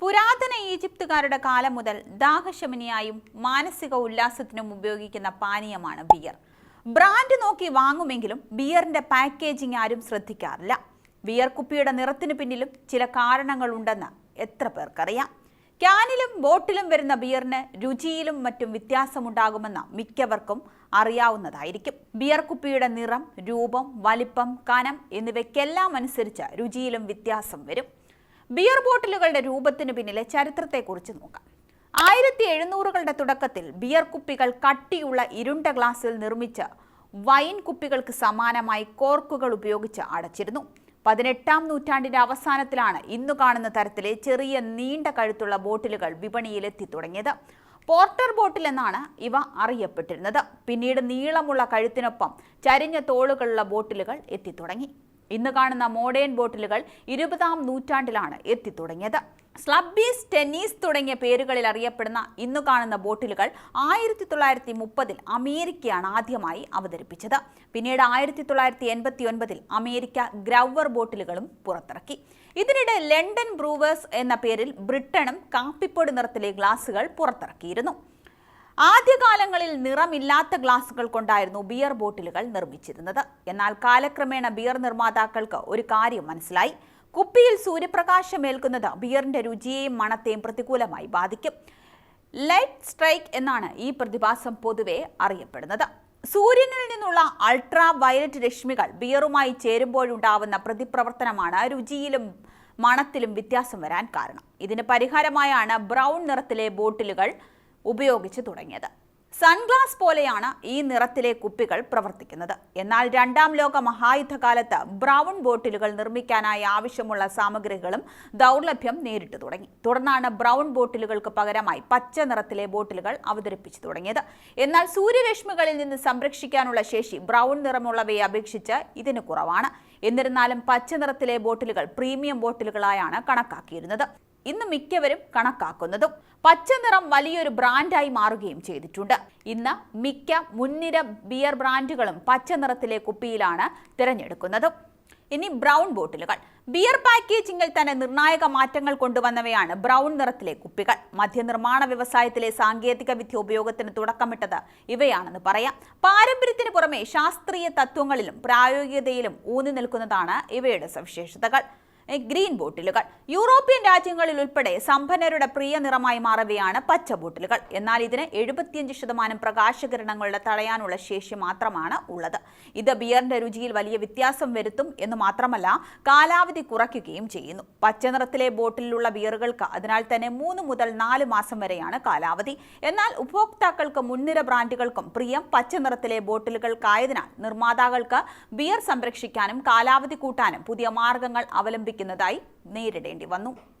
പുരാതന ഈജിപ്തുകാരുടെ കാലം മുതൽ ദാഹശമനിയായും മാനസിക ഉല്ലാസത്തിനും ഉപയോഗിക്കുന്ന പാനീയമാണ് ബിയർ. ബ്രാൻഡ് നോക്കി വാങ്ങുമെങ്കിലും ബിയറിന്റെ പാക്കേജിംഗ് ആരും ശ്രദ്ധിക്കാറില്ല. ബിയർ കുപ്പിയുടെ നിറത്തിന് പിന്നിലും ചില കാരണങ്ങളുണ്ടെന്ന് എത്ര പേർക്കറിയാം. ക്യാനിലും ബോട്ടിലും വരുന്ന ബിയറിന് രുചിയിലും മറ്റും വ്യത്യാസമുണ്ടാകുമെന്ന് മിക്കവർക്കും അറിയാവുന്നതായിരിക്കും. ബിയർ കുപ്പിയുടെ നിറം രൂപം വലിപ്പം കനം എന്നിവയ്ക്കെല്ലാം അനുസരിച്ച് രുചിയിലും വ്യത്യാസം വരും. ബിയർ ബോട്ടിലുകളുടെ രൂപത്തിന് പിന്നിലെ ചരിത്രത്തെക്കുറിച്ച് നോക്കാം. ആയിരത്തി എഴുന്നൂറുകളുടെ തുടക്കത്തിൽ ബിയർ കുപ്പികൾ കട്ടിയുള്ള ഇരുണ്ട ഗ്ലാസ്സിൽ നിർമ്മിച്ച വൈൻ കുപ്പികൾക്ക് സമാനമായി കോർക്കുകൾ ഉപയോഗിച്ച് അടച്ചിരുന്നു. പതിനെട്ടാം നൂറ്റാണ്ടിന്റെ അവസാനത്തിലാണ് ഇന്നു കാണുന്ന തരത്തിലെ ചെറിയ നീണ്ട കഴുത്തുള്ള ബോട്ടിലുകൾ വിപണിയിലെത്തി തുടങ്ങിയത്. പോർട്ടർ ബോട്ടിൽ എന്നാണ് ഇവ അറിയപ്പെട്ടിരുന്നത്. പിന്നീട് നീളമുള്ള കഴുത്തിനൊപ്പം ചരിഞ്ഞ തോളുകളുള്ള ബോട്ടിലുകൾ എത്തിത്തുടങ്ങി ഇന്ന് കാണുന്ന മോഡേൺ ബോട്ടിലുകൾ ഇരുപതാം നൂറ്റാണ്ടിലാണ് എത്തിത്തുടങ്ങിയത്. സ്ലബീസ് ടെന്നീസ് തുടങ്ങിയ പേരുകളിൽ അറിയപ്പെടുന്ന ഇന്ന് കാണുന്ന ബോട്ടിലുകൾ ആയിരത്തി തൊള്ളായിരത്തി മുപ്പതിൽ അമേരിക്കയാണ് ആദ്യമായി അവതരിപ്പിച്ചത്. പിന്നീട് ആയിരത്തി തൊള്ളായിരത്തി എൺപത്തി ഒൻപതിൽ അമേരിക്ക ഗ്രൗവർ ബോട്ടിലുകളും പുറത്തിറക്കി. ഇതിനിടെ ലണ്ടൻ ബ്രൂവേഴ്സ് എന്ന പേരിൽ ബ്രിട്ടനും കാപ്പിപ്പൊടി നിറത്തിലെ ഗ്ലാസുകൾ പുറത്തിറക്കിയിരുന്നു. ആദ്യകാലങ്ങളിൽ നിറമില്ലാത്ത ഗ്ലാസുകൾ കൊണ്ടായിരുന്നു ബിയർ ബോട്ടിലുകൾ നിർമ്മിച്ചിരുന്നത്. എന്നാൽ കാലക്രമേണ ബിയർ നിർമ്മാതാക്കൾക്ക് ഒരു കാര്യം മനസ്സിലായി. കുപ്പിയിൽ സൂര്യപ്രകാശം ഏൽക്കുന്നത് ബിയറിന്റെ രുചിയെയും മണത്തെയും പ്രതികൂലമായി ബാധിക്കും. ലൈറ്റ് സ്ട്രൈക്ക് എന്നാണ് ഈ പ്രതിഭാസം പൊതുവെ അറിയപ്പെടുന്നത്. സൂര്യനിൽ നിന്നുള്ള അൾട്രാ വയലറ്റ് രശ്മികൾ ബിയറുമായി ചേരുമ്പോഴുണ്ടാവുന്ന പ്രതിപ്രവർത്തനമാണ് രുചിയിലും മണത്തിലും വ്യത്യാസം വരാൻ കാരണം. ഇതിന് പരിഹാരമായാണ് ബ്രൗൺ നിറത്തിലെ ബോട്ടിലുകൾ ഉപയോഗിച്ചു തുടങ്ങിയത്. സൺഗ്ലാസ് പോലെയാണ് ഈ നിറത്തിലെ കുപ്പികൾ പ്രവർത്തിക്കുന്നത്. എന്നാൽ രണ്ടാം ലോക മഹായുദ്ധകാലത്ത് ബ്രൗൺ ബോട്ടിലുകൾ നിർമ്മിക്കാനായി ആവശ്യമുള്ള സാമഗ്രികളും ദൗർലഭ്യം നേരിട്ടു തുടങ്ങി. തുടർന്നാണ് ബ്രൗൺ ബോട്ടിലുകൾക്ക് പകരമായി പച്ച നിറത്തിലെ ബോട്ടിലുകൾ അവതരിപ്പിച്ചു തുടങ്ങിയത്. എന്നാൽ സൂര്യരശ്മികളിൽ നിന്ന് സംരക്ഷിക്കാനുള്ള ശേഷി ബ്രൗൺ നിറമുള്ളവയെ അപേക്ഷിച്ച് ഇതിന് കുറവാണ്. എന്നിരുന്നാലും പച്ച നിറത്തിലെ ബോട്ടിലുകൾ പ്രീമിയം ബോട്ടിലുകളായാണ് കണക്കാക്കിയിരുന്നത്. ഇന്ന് മിക്കവരും കണക്കാക്കുന്നതും. പച്ച നിറം വലിയൊരു ബ്രാൻഡായി മാറുകയും ചെയ്തിട്ടുണ്ട്. ഇന്ന് മിക്ക മുൻനിര ബിയർ ബ്രാൻഡുകളും പച്ച നിറത്തിലെ കുപ്പിയിലാണ് തിരഞ്ഞെടുക്കുന്നതും. ഇനി ബ്രൗൺ ബോട്ടിലുകൾ. ബിയർ പാക്കേജിംഗിൽ തന്നെ നിർണായക മാറ്റങ്ങൾ കൊണ്ടുവന്നവയാണ് ബ്രൗൺ നിറത്തിലെ കുപ്പികൾ. മദ്യനിർമ്മാണ വ്യവസായത്തിലെ സാങ്കേതിക വിദ്യ ഉപയോഗത്തിന് തുടക്കമിട്ടത് ഇവയാണെന്ന് പറയാം. പാരമ്പര്യത്തിന് പുറമെ ശാസ്ത്രീയ തത്വങ്ങളിലും പ്രായോഗികതയിലും ഊന്നി നിൽക്കുന്നതാണ് ഇവയുടെ സവിശേഷതകൾ. ഗ്രീൻ ബോട്ടിലുകൾ. യൂറോപ്യൻ രാജ്യങ്ങളിൽ ഉൾപ്പെടെ സമ്പന്നരുടെ പ്രിയ നിറമായി മാറവെയാണ് പച്ച ബോട്ടിലുകൾ. എന്നാൽ ഇതിന് എഴുപത്തിയഞ്ച് ശതമാനം പ്രകാശകിരണങ്ങളുടെ തടയാനുള്ള ശേഷി മാത്രമാണ് ഉള്ളത്. ഇത് ബിയറിന്റെ രുചിയിൽ വലിയ വ്യത്യാസം വരുത്തും എന്ന് മാത്രമല്ല കാലാവധി കുറയ്ക്കുകയും ചെയ്യുന്നു. പച്ച നിറത്തിലെ ബോട്ടിലുള്ള ബിയറുകൾക്ക് അതിനാൽ തന്നെ മൂന്ന് മുതൽ നാല് മാസം വരെയാണ് കാലാവധി. എന്നാൽ ഉപഭോക്താക്കൾക്ക് മുൻനിര ബ്രാൻഡുകൾക്കും പ്രിയം പച്ച നിറത്തിലെ ബോട്ടിലുകൾക്കായതിനാൽ നിർമ്മാതാക്കൾക്ക് ബിയർ സംരക്ഷിക്കാനും കാലാവധി കൂട്ടാനും പുതിയ മാർഗങ്ങൾ അവലംബിക്കുന്നതായി നേരിടേണ്ടി വന്നു